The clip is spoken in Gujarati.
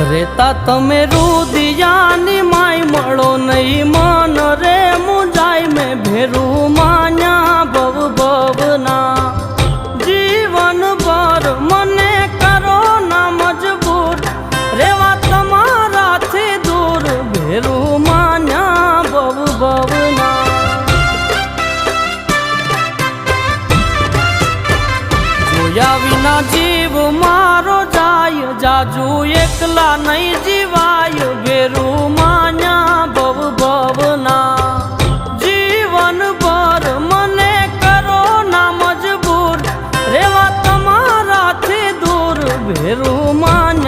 રેતા તમે રૂદિયાની માય મળો નહીં મન રે મુજાય મેં ભેરું માન્યા ભવ ભવના. જીવન ભર મને કરો ના મજબૂર, રેવા તમારાથી દૂર, ભેરું માન્યા ભવ ભવના. જોયા વિના જીવ મારો રાજુ એકલા નહીં જીવાય ભેરું માન્યા બવ ભવના. જીવન ભર મને કરો ના મજબૂર, રેવા તમારાથી દૂર ભેરું માન્યા